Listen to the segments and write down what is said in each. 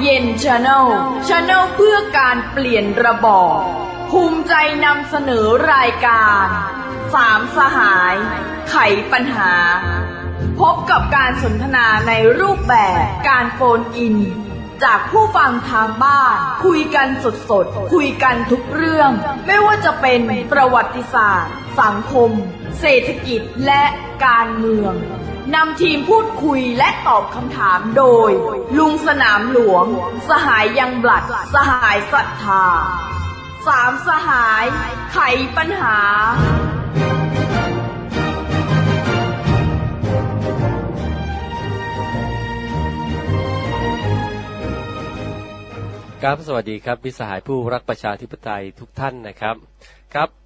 เย็นชาแนลชาแนลเพื่อการเปลี่ยนระบอบภูมิใจนำเสนอรายการสามสหาย ไขปัญหา พบกับการสนทนาในรูปแบบการโฟนอิน จากผู้ฟังทางบ้าน คุยกันสดๆคุยกันทุกเรื่อง ไม่ว่าจะเป็นประวัติศาสตร์ สังคม เศรษฐกิจและการเมือง นำทีมพูดคุยและตอบคำถามโดย ลุงสนามหลวง สหายยังบลัด สหายศรัทธาสามสหายไขปัญหา ครับสวัสดีครับพิสหายผู้รักประชาธิปไตยทุกท่านนะครับ ครับ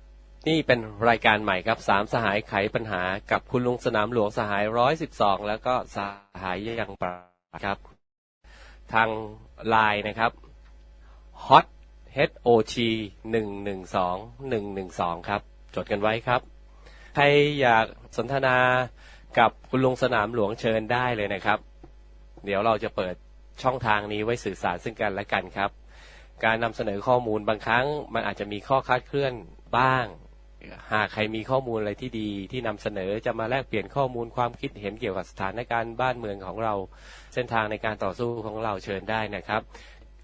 นี่เป็นรายการใหม่ครับสามสหายไขปัญหากับคุณลุงสนามหลวงสหายร้อยสิบสองแล้วก็สหายยังปราครับ ทางไลน์นะครับ hot h o t หนึ่งหนึ่งสองหนึ่งหนึ่งสองครับ จดกันไว้ครับ ใครอยากสนทนากับคุณลุงสนามหลวงเชิญได้เลยนะครับ เดี๋ยวเราจะเปิดช่องทางนี้ไว้สื่อสารซึ่งกันและกันครับ การนำเสนอข้อมูลบางครั้งมันอาจจะมีข้อคลาดเคลื่อนบ้าง หากใครมีข้อมูลอะไรที่ดีที่นำเสนอจะมาแลกเปลี่ยนข้อมูลความคิดเห็นเกี่ยวกับสถานการณ์บ้านเมืองของเรา เส้นทางในการต่อสู้ของเราเชิญได้นะครับ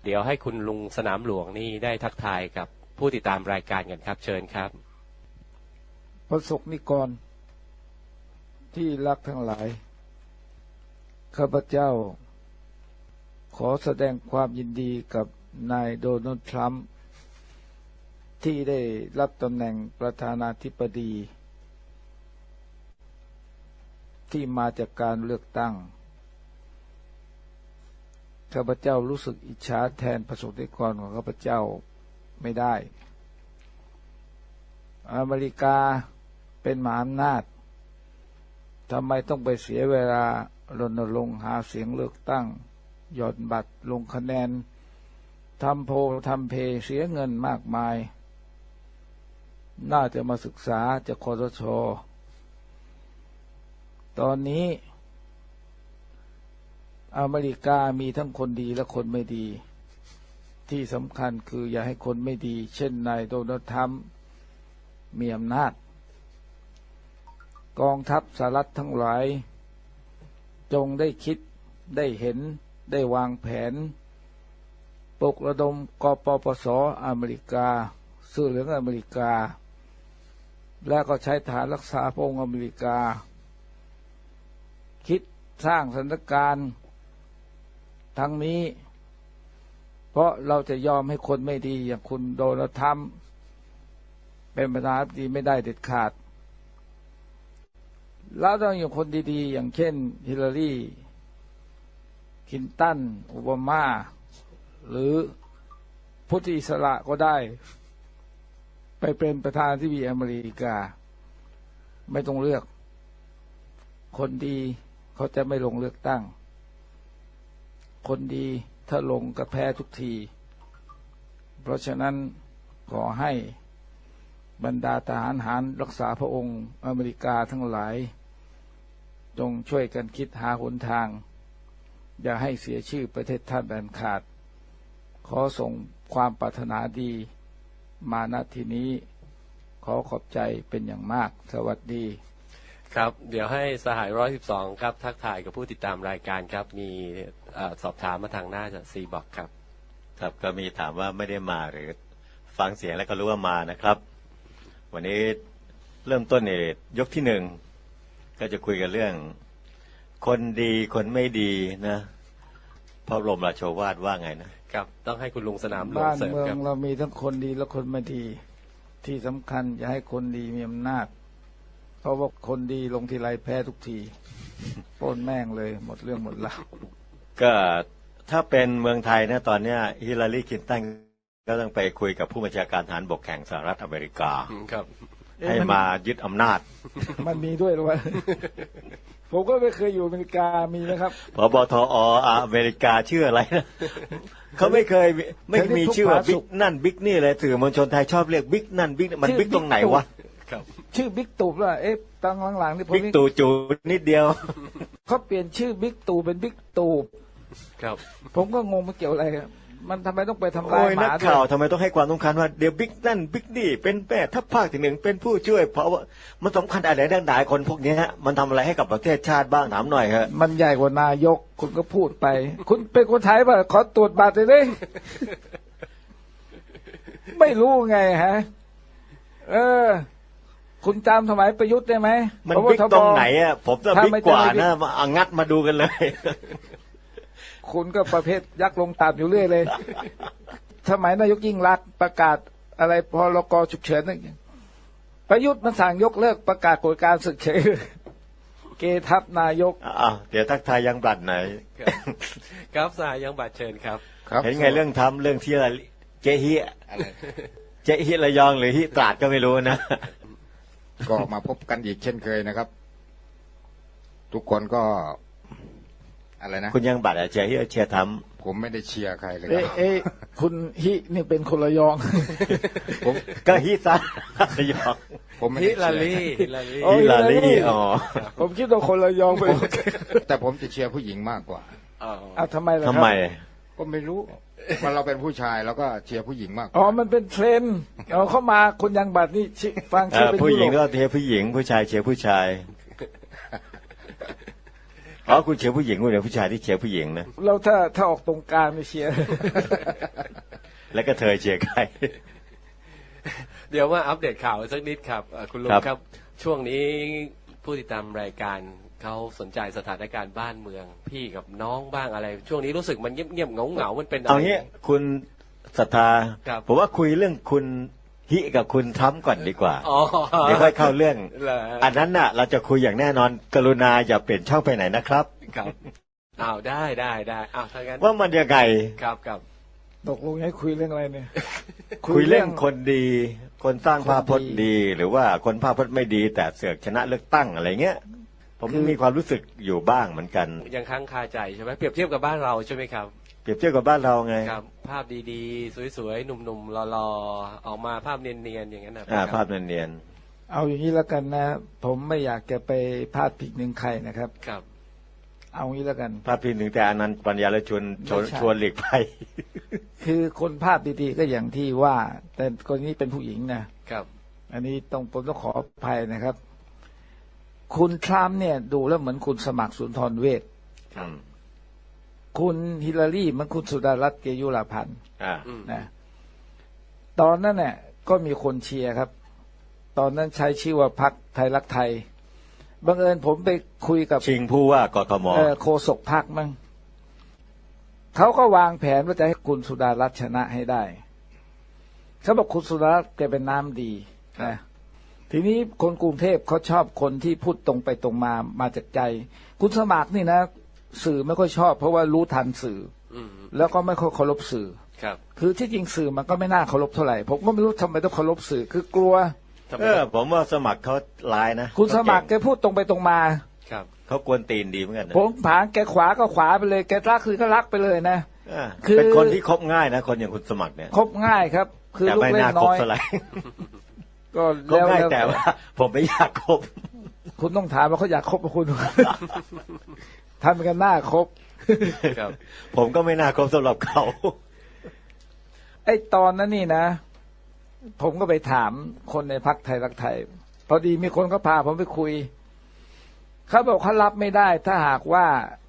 เดี๋ยวให้คุณลุงสนามหลวงนี่ได้ทักทายกับผู้ติดตามรายการกันครับ เชิญครับประสบนิกร ที่รักทั้งหลายข้าพเจ้า ขอแสดงความยินดีกับนายโดนัลด์ทรัมป์ ที่ได้รับตำแหน่งประธานาธิบดี ที่มาจากการเลือกตั้งข้าพเจ้ารู้สึกอิจฉาแทนประสบนิกรของข้าพเจ้าไม่ได้ อเมริกาเป็นมหาอำนาจทำไมต้องไปเสียเวลารณรงค์หาเสียงเลือกตั้ง หย่อนบัตรลงคะแนนทำโพทำเพเสียเงินมากมาย น่าจะมาศึกษาจากคอสช ตอนนี้ อเมริกามีทั้งคนดีและคนไม่ดี ที่สำคัญคืออย่าให้คนไม่ดี เช่นนายโดนัลด์ทรัมป์มีอำนาจ กองทัพสหรัฐทั้งหลาย จงได้คิดได้เห็นได้วางแผน ปกระดมกปปสอเมริกา สื่อเหลืองอเมริกา และก็ใช้ฐานรักษาพระองค์อเมริกา คิดสร้างสถานการณ์ทั้งนี้ เพราะเราจะยอมให้คนไม่ดีอย่างคุณโดนัทซ์เป็นประธานาธิบดีไม่ได้เด็ดขาด แล้วต้องอย่างคนดีๆ อย่างเช่นฮิลลารีคินตันโอบามา หรือพุทธอิสระก็ได้ ไปเป็นประธานาธิบดีอเมริกา ไม่ต้องเลือก คนดีเขาจะไม่ลงเลือกตั้ง คนดีถ้าลงก็แพ้ทุกที เพราะฉะนั้นขอให้บรรดาทหารหารรักษาพระองค์อเมริกาทั้งหลาย จงช่วยกันคิดหาหนทาง อย่าให้เสียชื่อประเทศท่านแบนขาด ขอส่งความปรารถนาดี มาณที่นี้ขอขอบใจเป็นอย่างมาก สวัสดี ครับ เดี๋ยวให้สหายร้อยสิบสองครับ ทักทายกับผู้ติดตามรายการครับ มีเออสอบถามมาทางหน้าจากซีบอกครับ ครับก็มีถามว่าไม่ได้มาหรือฟังเสียงแล้วก็รู้ว่ามานะครับ วันนี้เริ่มต้นเนี่ยยกที่หนึ่งก็จะคุยกันเรื่อง คนดีคนไม่ดีนะพระบรมราโชวาทว่าไงนะ ครับต้องให้คุณลุงสนามหลวงบ้านเสริมเมือคงรับ เรามีทั้งคนดีและคนไม่ดี ที่สำคัญอย่าให้คนดีมีอำนาจเพราะว่าคนดีลงทีไรแพ้ทุกทีปล้นแม่งเลย หมดเรื่องหมดราวก็ถ้าเป็นเมืองไทยนะตอนเนี้ยฮิลลารีคลินตันก็ต้องไปคุยกับผู้บัญชาการทหารบกแห่งสหรัฐอเมริกา ครับให้มายึดอำนาจ มันมีด้วยหรือวะ ผมก็ไม่เคยอยู่อเมริกามีนะครับพบทออเมริกาชื่ออะไรนะเขาไม่เคยมีไม่มีชื่อว่าบิ๊กนั่นบิ๊กนี่เลยสื่อมวลชนไทยชอบเรียกบิ๊กนั่นบิ๊กมันชื่อบิ๊กตรงไหนวะครับชื่อบิ๊กตู่ว่าเอ๊ะตั้งหลังๆนี่ผมบิ๊กตู่จูนิดเดียวเขาเปลี่ยนชื่อบิ๊กตู่เป็นบิ๊กตู่ครับ ผมก็งงมันเกี่ยวอะไรกัน มันทำไมต้องไปทำลาโอ้ยยหนัมากด้วข่าวยทำไมต้องให้ความสำคัญว่าเดี๋ยวบิ๊กนั่นบิ๊กนี่เป็นแม่ทัพภาคที่หนึ่งเป็นผู้ช่วย เพราะว่ามันสำคัญอะไรดังหนาคนพวกเนี้ยฮะมันทำอะไรให้กับประเทศชาติบ้างถามหน่อยฮะมันใหญ่กว่านายก คุณก็พูดไป คุณเป็นคนไทยป่ะขอตรวจบัตรเลยดิ ไม่รู้ไงฮะ เออ คุณจำสมัยประยุทธ์ได้ไหมมันพบบิ๊กทบ ตรงไหนอะผมจะถ้าบิ๊กไม่กว่าเจอบิ๊กนะมาเอางัดมาดูกันเลย คุณก็ประเภทยักษ์ลงต่ำอยู่เรื่อยเลย สมัยนายกยิ่งรักษณ์ประกาศอะไรพรกฉุกเฉินนั่นประยุทธ์มันสั่งยกเลิกประกาศกฎการศึกเฉยเกทับนายกอะเดี๋ยวทักทายยังบลัดไหนอยครับสหายยังบาดเชิญครับครับ เห็นไงเรื่องทำเรื่องที่อะไรเจฮิอะไรเจฮิระยองหรือฮิตราดก็ไม่รู้นะ ก็มาพบกันอีกเช่นเคยนะครับ ทุกคนก็ อะไรนะคุณยังบัตรอะเจฮิเชียร์ทผมไม่ได้เชียร์ใครเลยคเอ๊ะรับเอ๊ะคุณฮินี่เป็นคนระยอง ผมำก็ฮิซะระยองผมไม่ฮิได้ลาเชียลีร์ฮิลาลี โอ้ฮิลาลีฮิลาลีอ๋อผมคิดว่าคนระยองไปแต่ผมจะเชียร์ผู้หญิงมากกว่าอ๋ออ้าวทำไมล่ะคทำรับไม ก็ไม่รู้ว่าเราเป็นผู้ชายเราก็เชียร์ผู้หญิงมากกอ๋อว่ามันเป็นเทรนด์เอาเข้ามาคนยังบัตรนี่ชิฟังเอ่ชื่ออเป็นผู้หญิงยุโรก็ปเชียร์ผู้หญิงผู้ชายเชียร์ผู้ชาย อ๋อคุณเชียร์ผู้หญิงคุณเป็นผู้ชายที่เชียร์ผู้หญิงนะเราถ้าถ้าออกตรงกลางไม่เชียร์ แล้วก็เธอเชียร์ใคร เดี๋ยวมาอัปเดตข่าวสักนิดครับเอ่อคุณลุงครับ ครับ ช่วงนี้ผู้ติดตามรายการเขาสนใจสถานการณ์บ้านเมือง พี่กับน้องบ้างอะไร ช่วงนี้รู้สึกมันเงียบๆเหงาๆมันเป็นอะไรเอางี้คุณศรัทธา ครับ ผมว่าคุยเรื่องคุณ ฮิกับคุณทรัมป์ก่อนดีกว่าอ๋อเดี๋ยวค่อยเข้าเรื่องเหรออันนั้นน่ะ เราจะคุยอย่างแน่นอน กรุณาอย่าเปลี่ยนช่องไปไหนนะครับ ครับอ้าวได้ได้ได้อ้าวถ้างั้นว่ามันยังไงครับครับตกลงให้คุยเรื่องอะไรเนี่ย คุยเรื่องคนดี คนสร้างภาพพจน์คนดีดี หรือว่าคนภาพพจน์ไม่ดี แต่เสือกชนะเลือกตั้งอะไรเงี้ย ผมคือมีความรู้สึกอยู่บ้างเหมือนกัน ยังค้างคาใจใช่ไหมเปรียบเทียบกับบ้านเราใช่ไหมครับ เปรียบเทียบกับบ้านเราไงครับภาพดีๆ สวยๆ หนุ่มๆหล่อๆออกมาภาพเนียนๆอย่างนั้นนะอ่าครับภาพเนียนเอาอย่างนี้แล้วกันนะ ผมไม่อยากจะไปพาดพิงหนึ่งใครนะครับ ครับ เอางี้แล้วกันๆภาพพี่หนึ่งแต่อนันต์ปัญญาและชวนชวนไม่ใช่ชวนหลีกภัยคือคนภาพดีๆก็อย่างที่ว่า แต่คนนี้เป็นผู้หญิงนะครับ อันนี้ต้องผมต้องขออภัยนะครับ คุณทรัมป์เนี่ย ดูแล้วเหมือนคุณสมัครสุนทรเวชอืม คุณฮิลลารีเหมันคุณสุดารัตน์เกยุราพันธ์อ่าอืมนะตอนนั้นเนี่ยก็มีคนเชียร์ครับ ตอนนั้นใช้ชื่อว่าพักไทยรักไทยบังเอิญผมไปคุยกับชิงผู้ว่ากทมเอ่อโคศกพักมั้งเขาก็วางแผนว่าจะให้คุณสุดารัตน์ชนะให้ได้เขาบอกคุณสุดารัตน์แกเป็นน้ำดีนะทีนี้คนกรุงเทพเขาชอบคนที่พูดตรงไปตรงมามาจากใจ คุณสมัครนี่นะ สื่อไม่ค่อยชอบ เพราะว่ารู้ทันสื่อ อืมแล้วก็ไม่ค่อยเคารพสื่อ ครับคือที่จริงสื่อมันก็ไม่น่าเคารพเท่าไหร่ผมก็ไม่รู้ทำไมต้องเคารพสื่อ คือกลัว ทำไมเออ ผมว่าสมัครเขาลายนะคุณสมัครแกเขาเก่งพูดตรงไปตรงมา ครับ เขากวนตีนดีเหมือนกันนะผมผางแกขวาก็ขวาไปเลยแกรักคือก็รักไปเลยนะอ่าคือ เป็นคนที่คบง่ายนะคนอย่างคุณสมัครเนี่ยคบง่ายครับ คือแต่ลูกไม่เล่นน่าคน้บอยเท่าไหร่ก็คบแล้วง่ายแล้วแต่ว่า ผมไม่อยากคบคุณต้องถามว่าเขาอยากคบกับคุณ ทำกันหน้าคบครับ ผมก็ไม่น่าคบสำหรับเขา ไอ้ตอนนั้นนี่นะ ผมก็ไปถามคนในพักไทยรักไทย พอดีมีคนเขาพาผมไปคุย เขาบอกเขารับไม่ได้ ถ้าหากว่า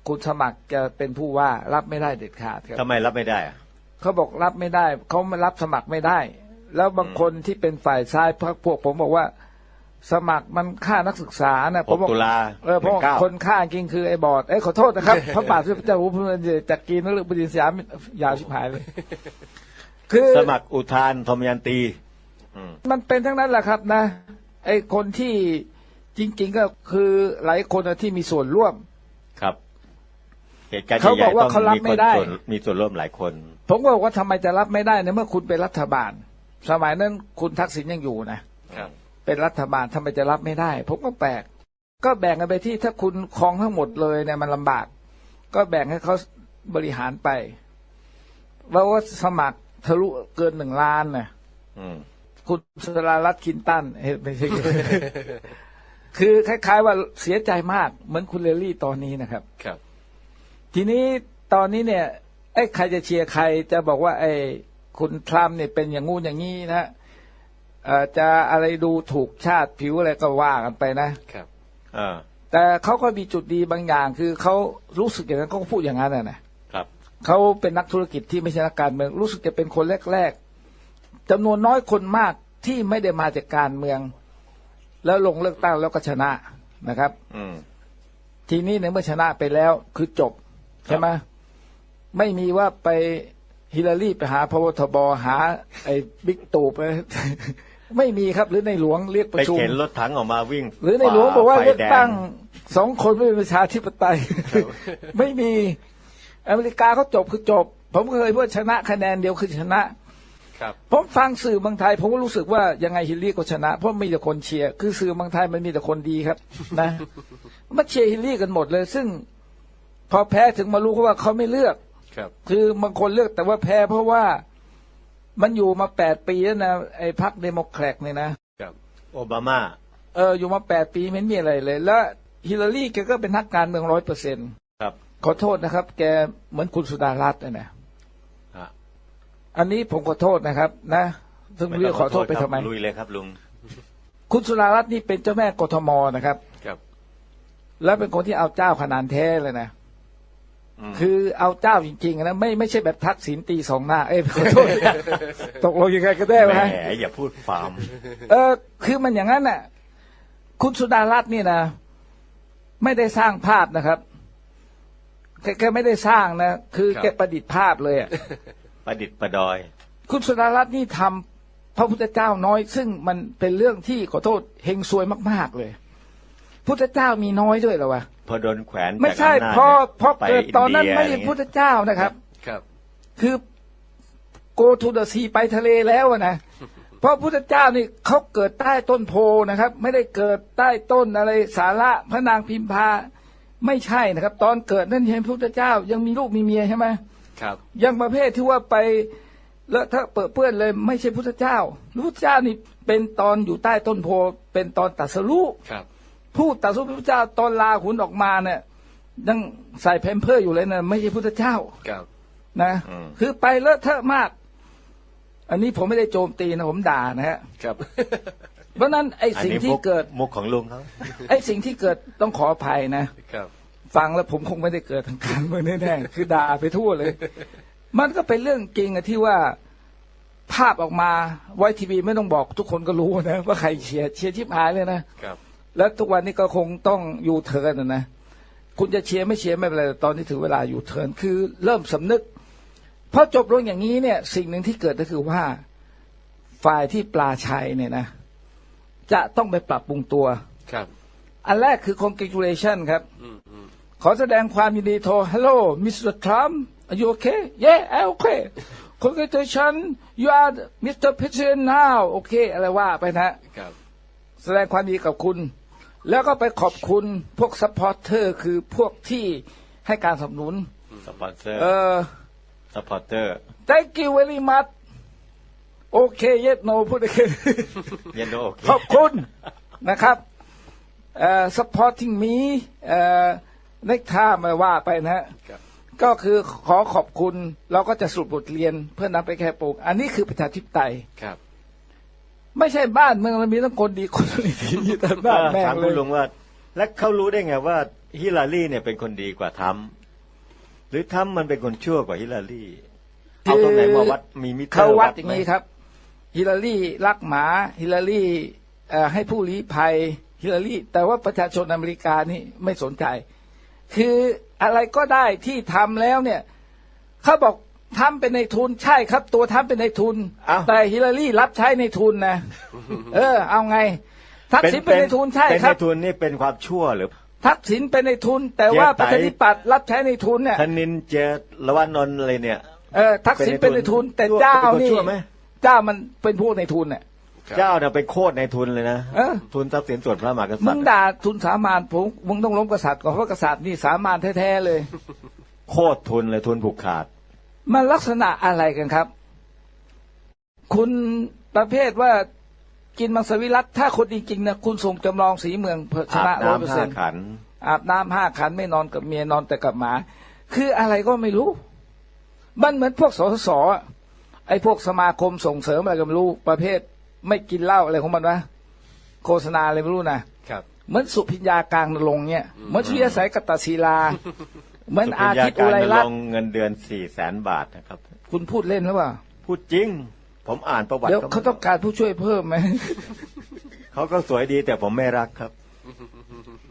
คุณสมัครจะเป็นผู้ว่ารับไม่ได้เด็ดขาดครับทำไมรับไม่ได้อะเขาบอกรับไม่ได้ เขาไม่รับสมัครไม่ได้ แล้วบางคนที่เป็นฝ่ายซ้ายพรรคพวกผมบอกว่า สมัครมันค่านักศึกษานะผม6บอกตุลาเออเพราะหนึ่งเก้าคนฆ่าจริงคือไอ้บอดเอ้ยขอโทษนะครับพระบาทสมเด็จพระเจ้าอยู่หัวจากกีนนฤบดินสยามยาวชิบหายเลย คือสมัครอุทานธมยันตีอืมมันเป็นทั้งนั้นแหละครับนะ ไอ้คนที่จริง ๆ ก็คือหลายคนน่ะที่มีส่วนร่วมครับเหตุการณ์เขาใหบญ่อกๆว่าต้องเขารับมีไม่คนได้ส่วนมีส่วนร่วมหลายคน ผมก็บอกว่าทำไมจะรับไม่ได้ในเมื่อคุณเป็นรัฐบาล สมัยนั้นคุณทักษิณยังอยู่นะครับ เป็นรัฐบาลทำไมจะรับไม่ได้ ผมก็แปลก ก็แบ่งกันไปที่ถ้าคุณครองทั้งหมดเลยเนี่ยมันลำบาก ก็แบ่งให้เขาบริหารไปว่าว่าสมัครทะลุเกินหนึ่งล้านนะอืมคุณสรารัตน์คินตันเฮ้ยไม่ใช่ คือคล้าย ๆ ว่าเสียใจมาก เหมือนคุณเลลี่ตอนนี้นะครับ ครับ ทีนี้ตอนนี้เนี่ยไอ้ใครจะเชียร์ใครจะบอกว่า ไอ้คุณทรัมป์เนี่ยเป็นอย่างงู้นอย่างนี้นะเอ่อ จะอะไรดูถูกชาติผิวอะไรก็ว่ากันไปนะครับเออแต่เขาก็มีจุดดีบางอย่าง คือเขารู้สึกอย่างนั้นเขาก็พูดอย่างนั้นนะนะครับเขาเป็นนักธุรกิจที่ไม่ใช่นักการเมืองรู้สึกจะเป็นคนแรกๆจำนวนน้อยคนมากที่ไม่ได้มาจากการเมือง แล้วลงเลือกตั้งแล้วก็ชนะนะครับ อืมทีนี้ในเมื่อชนะไปแล้วคือจบใช่ไหมไม่มีว่าไปฮิลลารีไปหาพบทบหา ไอ้บิ๊กตู่ไป ไม่มีครับ หรือในหลวงเรียกปไประชุม เข็นรถถังออกมาวิ่งหรือในหลวงบอกว่าฝ่เลือกไฟแดตั้งสองคนไม่เป็นประชาธิปไตย ไม่มีอเมริกาเขาจบคือจบ ผมเคยพูดชนะคะแนนเดียวคือชนะ ครับ ผมฟังสื่อเมืองไทย ผมก็รู้สึกว่ายังไงฮิลลี่ก็ชนะ เพราะมีแต่คนเชียร์คือสื่อเมืองไทยมันมีแต่คนดีครับ นะมาเชียร์ฮิลลี่กันหมดเลย ซึ่ง พอแพ้ถึงมารู้ว่าเขาไม่เลือก ครับ คือบางคนเลือกแต่ว่าแพ้เพราะว่า มันอยู่มาแปดปีแล้วนะไอ้พรรคเดโมแครตเนี่ยนะครับโอบามา เอออยู่มาแปดปีไม่มีอะไรเลย แล้วฮิลลารีแกก็เป็นนักการเมืองร้อยเปอร์เซ็นครับ ขอโทษนะครับ แกเหมือนคุณสุดารัตน์นะนะฮะอันนี้ผมขอโทษนะครับ นะซึ่งไม่รู้จะขอโทษไปคทำรับไมลุยเลยครับลุงคุณสุดารัตน์นี่เป็นเจ้าแม่กทมนะครับ ครับ แล้วเป็นคนที่เอาเจ้าขนาดแท้เลยนะอืม คือเอาเจ้าจริงๆนะไม่ไม่ใช่แบบทักษิณตีสองหน้า เอ้ยขอโทษตกลงยังไงก็ได้ไหมแหมอย่าพูดฟาร์มเออ คือมันอย่างนั้นน่ะ คุณสุดารัตน์นี่นะ ไม่ได้สร้างภาพนะครับแกแกไม่ได้สร้างนะ คือครับแกประดิษฐ์ภาพเลยอะประดิษฐ์ประดอย คุณสุดารัตน์นี่ทำพระพุทธเจ้าน้อย ซึ่งมันเป็นเรื่องที่ขอโทษเฮงซวยมาก ๆเลย พุทธเจ้ามีน้อยด้วยเหรอวะพ อโดนแขวนไม่ใช่จากอำนาจพอนี่ยพอไปเกิดตอนนั้นเดียไม่อะรใช่เงี้ยพุทธเจ้านะครับ ครับ คือ go to the sea ไปทะเลแล้วอะนะเพราะพุทธเจ้านี่เขาเกิดใต้ต้นโพนะครับ ไม่ได้เกิดใต้ต้นอะไรสาระพระนางพิมพาไม่ใช่นะครับ ตอนเกิดนั่นเห็นพุทธเจ้า ยังมีลูกมีเมียใช่ไหมครับ ยังประเภทที่ว่าไปแล้วถ้าเปิดเปื้อนเลย ไม่ใช่พุทธเจ้าพุทธเจ้านี่เป็นตอนอยู่ใต้ต้นโพเป็นตอนตัดสรู้ครับ พูดตัดสรู้พระพุทธเจ้าตอนลาหุนออกมาเนี่ยยังใส่แพมเพิร์สอยู่เลยนะไม่ใช่พุทธเจ้าครับนะอืมคือไปเลอะเทอะมาก อันนี้ผมไม่ได้โจมตีนะผมด่านะฮะครับ เพราะฉะนั้นไอ้อันสิ่งนี้ที่มุกเกิดมุกของลุงเขาไอ้สิ่งที่เกิดต้องขออภัยนะครับ ฟังแล้วผมคงไม่ได้เกิดทางการเมืองแน่ๆคือด่าไปทั่วเลย มันก็เป็นเรื่องจริงอะที่ว่าภาพออกมาไว้ทีวีไม่ต้องบอกทุกคนก็รู้นะว่าใครเชียร์เชียร์ชิบหายเลยนะครับ แล้วทุกวันนี้ก็คงต้องอยู่เทิร์นนะนะ คุณจะเชียร์ไม่เชียร์ไม่เป็นไรแต่ตอนนี้ถึงเวลาอยู่เทิร์นคือเริ่มสำนึกพอจบลงอย่างนี้เนี่ย สิ่งหนึ่งที่เกิดก็คือว่าฝ่ายที่ปลาชัยเนี่ยนะ จะต้องไปปรับปรุงตัวครับ อันแรกคือ congratulation ครับอืมอืมขอแสดงความยินดีโทร Hello Mr. Trump Are you okay Yeah I'm okay Congratulations you are Mr. President now โอเคอะไรว่าไปนะ ครับ แสดงความดีกับคุณ แล้วก็ไปขอบคุณพวกซัพพอร์เตอร์คือพวกที่ให้การสนับสนุน สปอนเซอร์เออ สปอร์เตอร์ thank you very much โอเค yes no พูดได้แค่นี้เยนโนโอเคขอบคุณนะครับเอ่อ supporting me เอ่อ next time ไม่ว่าไปนะฮะครับก็คือขอขอบคุณเราก็จะสรุปบทเรียนเพื่อนำไปแค่ปลูก อันนี้คือประชาธิปไตย ครับ ไม่ใช่บ้านเมืองมันมีทั้งคนดีคนไม่ดีแต่บ้านแม่งถามเลคุณยลุงว่า แล้วเขารู้ได้ไงว่าฮิลลารีเนี่ยเป็นคนดีกว่าทัมป์หรือทัมป์มันเป็นคนชั่วกว่าฮิลลารีเอาตรงไหนมาวัดมีมิเตอร์เขาวัดไหมอย่างนี้ครับ ฮิลลารีรักหมาฮิลลารีเอ่อให้ผู้ลี้ภัยฮิลลารีแต่ว่าประชาชนอเมริกานี่ไม่สนใจ คืออะไรก็ได้ที่ทำแล้วเนี่ยเขาบอก ทำเป็นในทุนใช่ครับ ตัวทำเป็นในทุน อ้าว แต่ฮิลลารีรับใช้ในทุนนะ เออ เอาไง ทักษิณเป็นในทุนใช่เป็นครัในบทุนนี่เป็นความชั่วหรือ ทักษิณเป็นในทุน แต่ว่าเจ๊ประไต๋ชาธิปัตย์รับใช้ในทุนเนี่ยธนินเจรวนนท์อะไรเนี่ย เออทักษิณเป็นในทุน แต่ชั่วเจ้าเป็นคนนี่ชั่วไหม เจ้ามันเป็นพวกในทุนเนี่ย ครับ เจ้าเนี่ยเป็นโคตรในทุนเลยนะเออ ทุนทรัพย์สินส่วนพระมหากษัมึตงริย์ด่าทุนสามานผมมึงต้องล้มกษัตริย์ก่อนเพราะกษัตริย์นี่สามานแท้ๆเลย โคตรทุนเลยทุนผูกขาด มันลักษณะอะไรกันครับ คุณประเภทว่ากินมังสวิรัตถ้าคนจริงๆนะคุณส่งจำลองสีเมืองเพื่อชอาบนะร้อยเปอร์น้ำเซ็ห้านต์ขันอาบน้ำห้าขันไม่นอนกับเมียนอนแต่กับหมา คืออะไรก็ไม่รู้ มันเหมือนพวกสสอะไอ้พวกสมาคมส่งเสริมอะไรก็ไม่รู้ประเภท ไม่กินเหล้าอะไรของมันวะโฆษณาอะไรไม่รู้นะครับเหมือนสุพิญญากลางนรงค์เนี่ยเหมือนสุริยสัยกตศิลา เหมือนอาทิตย์อุไรรัตลน์งเงินเดือนสี่แสนบาทนะครับ คุณพูดเล่นหรือเปล่า พูดจริง ผมอ่านประวัติเดี๋ยวเขาต้องการผู้ช่วยเพิ่มไหม เขาก็สวยดีแต่ผมไม่รักครับ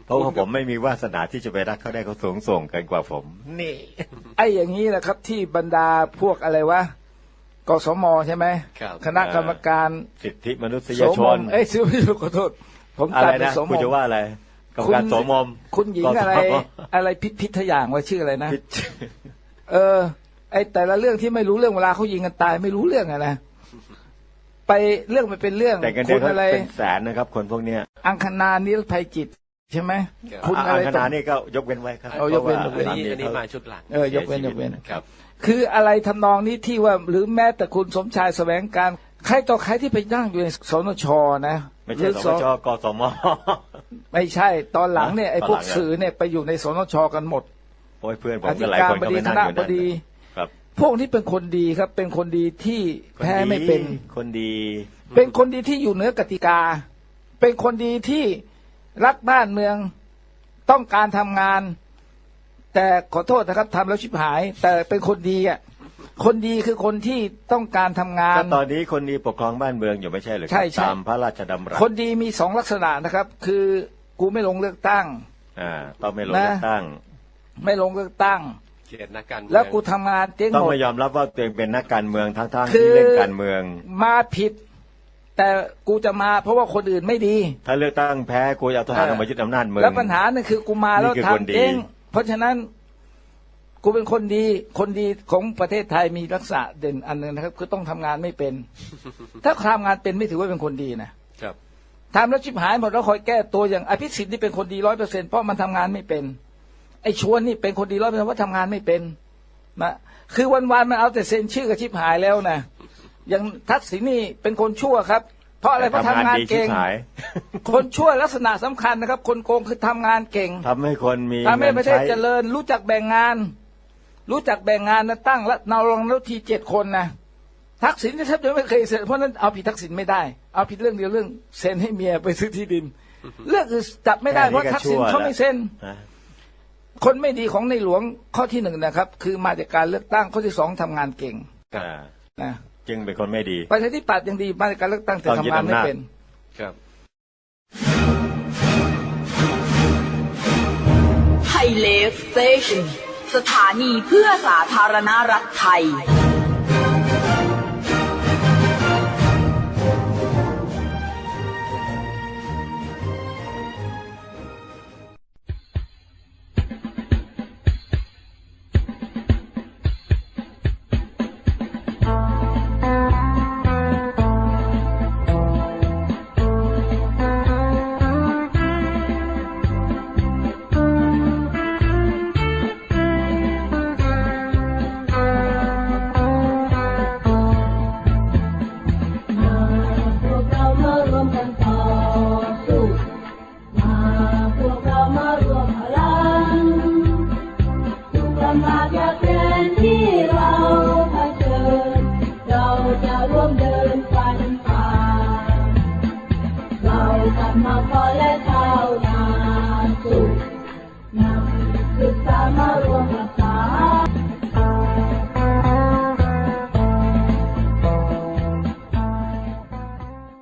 เพราะว่าผมไม่มีวาสนาที่จะไปรักเขาได้เขาสูงส่งเกินกว่าผม นี่ ไอ้อย่างนี้แหละครับ ที่บรรดาพวกอะไรวะกสมใช่ไหมครับคณะกรรมการสิทธิมนุษโสยชมนมเอ้ยซื้อไม่ถูกขอโทษ ผมอะไรตัดเป็นนะโสมคุณมจะว่าอะไร กรรมการโสมมคุณหญิงกสอะไรอะไรพิษพิษทอย่างว่าชื่ออะไรนะ พิษเออ ไอแต่ละเรื่องที่ไม่รู้เรื่องเวลาเขายิงกันตายไม่รู้เรื่องอะนะไปเรื่องมันเป็นเรื่องแต่เงินเดืคุอนณเขาอะไร เป็นแสนนะครับ คนพวกเนี้ยอังคณานิรภัยจิต ใช่ไหมครับคุณอ่าอะไรคตรณะนี่ก็ยกเว้นไว้ครับเอายกเว้นพยราะกเว้นอันนี้สอันนี้เขามาชุดหลังเออยกเว้นยกเว้น ครับ คืออะไรทำนองนี้ที่ว่าหรือแม้แต่คุณสมชายแสวงการ ใครต่อใครที่ไปนั่งอยู่ในสนชนะไม่ใช่หรือสมชกสม ไม่ใช่ตอนหลังเนี่ยไอ้ตอนพวกหลังอะสื่อเนี่ยไปอยู่ในสนชกันหมดโอ้ยเพื่อนผมอธิก็หลายการคนบก็ดีไปคนั่งณะอยู่บนั่นดีครับ พวกนี้เป็นคนดีครับ เป็นคนดีที่คนแพ้ดีไม่เป็นคนดี เป็นคนดีที่อยู่เหนือกติกา เป็นคนดีที่รักบ้านเมืองต้องการทำงาน แต่ขอโทษนะครับทำแล้วชิบหาย แต่เป็นคนดีอะ คนดีคือคนที่ต้องการทำงาน ก็ตอนนี้คนดีปกครองบ้านเมืองอยู่ไม่ใช่เหรือใช่ใช่ ตามพระราชดำรัสคนดีมีสองลักษณะนะครับ คือกูไม่ลงเลือกตั้ง อ่าต้องไม่ลงนะเลือกตั้ง ไม่ลงเลือกตั้ง เขียนนักการเมืองแล้วกูทำงานเจ๊งต้องหมด ไม่ยอมรับว่าตัวเองเป็นนักการเมืองทั้งๆคืที่อเล่นการเมือง มาผิด แต่กูจะมาเพราะว่าคนอื่นไม่ดี ถ้าเลือกตั้งแพ้กูจะเอาทหารเออ มายึดอำนาจเมือง แล้วปัญหาเนี่ยคือกูมาแล้วนี่คือคนทำดีเองเพราะฉะนั้น กูเป็นคนดี คนดีของประเทศไทยมีลักษณะเด่นอันหนึ่งนะครับ คือต้องทำงานไม่เป็น ถ้าทำงานเป็นไม่ถือว่าเป็นคนดีนะครับทำแล้วชิบหายหมดแล้วคอยแก้ตัวอย่างอภิสิทธิ์นี่เป็นคนดีร้อยเปอร์เซ็นเพราะมันทำงานไม่เป็น ไอ้ชวนนี่เป็นคนดีร้อยเปอร์เซ็นเพราะทำงานไม่เป็นนะคือวันๆมันเอาแต่เซ็นชื่อกับชิบหายแล้วนะอย่างทักษิณนี่เป็นคนชั่วครับ เพราะอะไรเพราะทำงานดีชิเก่บงหายคนชั่วลักษณะสำคัญนะครับ คนโกงคือทำงานเก่งทำให้คนมีทำให้ประเทศงินเจใช้ริญรู้จักแบ่งงาน รู้จักแบ่งงานนะตั้งและนารองนุทีเจ็ดคนนะทักษิณนี่แทบจะไม่เคยเซ็นเพราะฉะนั้นเอาผิดทักษิณไม่ได้ เอาผิดเรื่องเดียวเรื่องเซ็นให้เมียไปซื้อที่ดิน เรื่องอื่นจับไม่ได้เพราะทักษิณเขาไม่เซ็นนะคนไม่ดีของในหลวงข้อที่หนึ่งนะครับ คือมาจากการเลือกตั้งข้อที่สองทำงานเก่งอ่านะจึงเป็นคนไม่ดีประชาธิปัตย์ยังดีมาจากการเลือกตั้งแต่ต้องยึดทำงานไม่อำนาจเป็นครับไทยเลฟสเตชัน สถานีเพื่อสาธารณรัฐไทย